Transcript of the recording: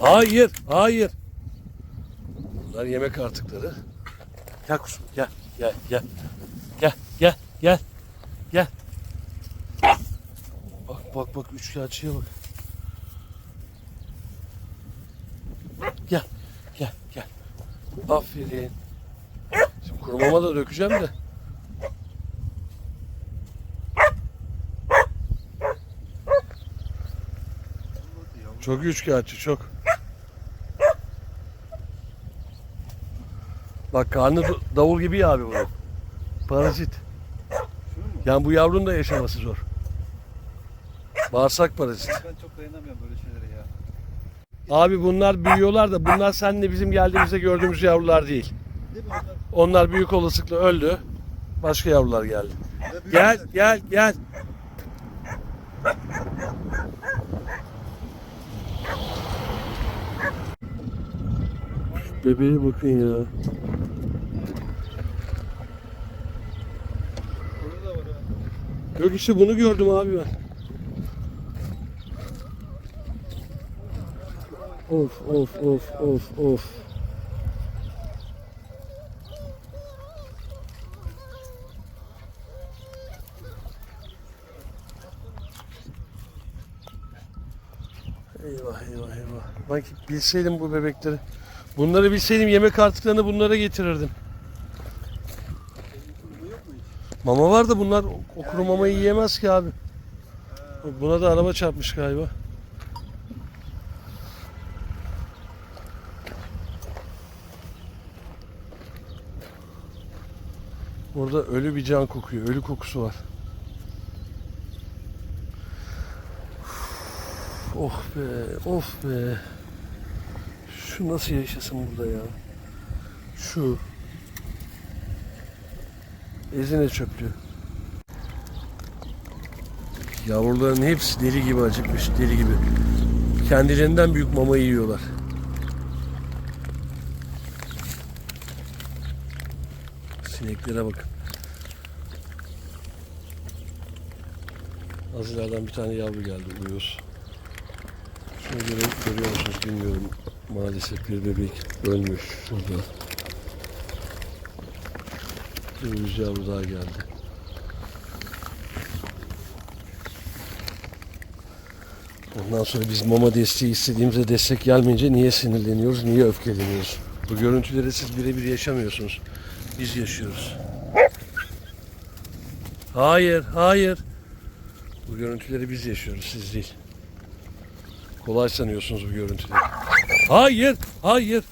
Hayır, hayır. Bunlar yemek artıkları. Gel kuzum, gel, gel, gel. Gel, gel, gel. Gel. Bak, bak, bak, üçkağıtçıya bak. Gel, gel, gel. Aferin. Şimdi kurumama da dökeceğim de. Çok üçkağıtçı, çok. Bak karnı da- davul gibi ya abi bunun. Parazit. Yani bu yavrunun da yaşaması zor. Bağırsak parazit. Ben çok dayanamıyorum böyle şeylere ya. Abi bunlar büyüyorlar da bunlar seninle bizim geldiğimizde gördüğümüz yavrular değil. Değil mi onlar? Büyük olasılıkla öldü. Başka yavrular geldi. Gel gel gel. Bebeğe bakın ya. Burada da var ha. Yok işte bunu gördüm abi ben. Of of of of of. Eyvah eyvah eyvah. Bak bilseydim bu bebekleri. Bunları bilseydim yemek artıklarını bunlara getirirdim. Bu yok mu hiç? Mama var da bunlar o kuru mamayı yiyemez ki abi. Buna da araba çarpmış galiba. Orada ölü bir can kokuyor. Ölü kokusu var. Oh be, of be. Şu nasıl yaşasın burada ya? Şu. Ezine çöplüğü. Yavruların hepsi deli gibi acıkmış, deli gibi. Kendilerinden büyük mama yiyorlar. Sineklere bakın. Az ileriden bir tane yavru geldi uyuz. Şunu göre, görüyor musunuz bilmiyorum. Maalesef bir bebek ölmüş şurada. Bir yavru daha geldi. Ondan sonra biz mama desteği istediğimizde destek gelmeyince niye sinirleniyoruz, niye öfkeleniyoruz? Bu görüntüleri siz birebir yaşamıyorsunuz. Biz yaşıyoruz. Hayır, hayır. Bu görüntüleri biz yaşıyoruz, siz değil. Kolay sanıyorsunuz bu görüntüleri. Hayır, hayır.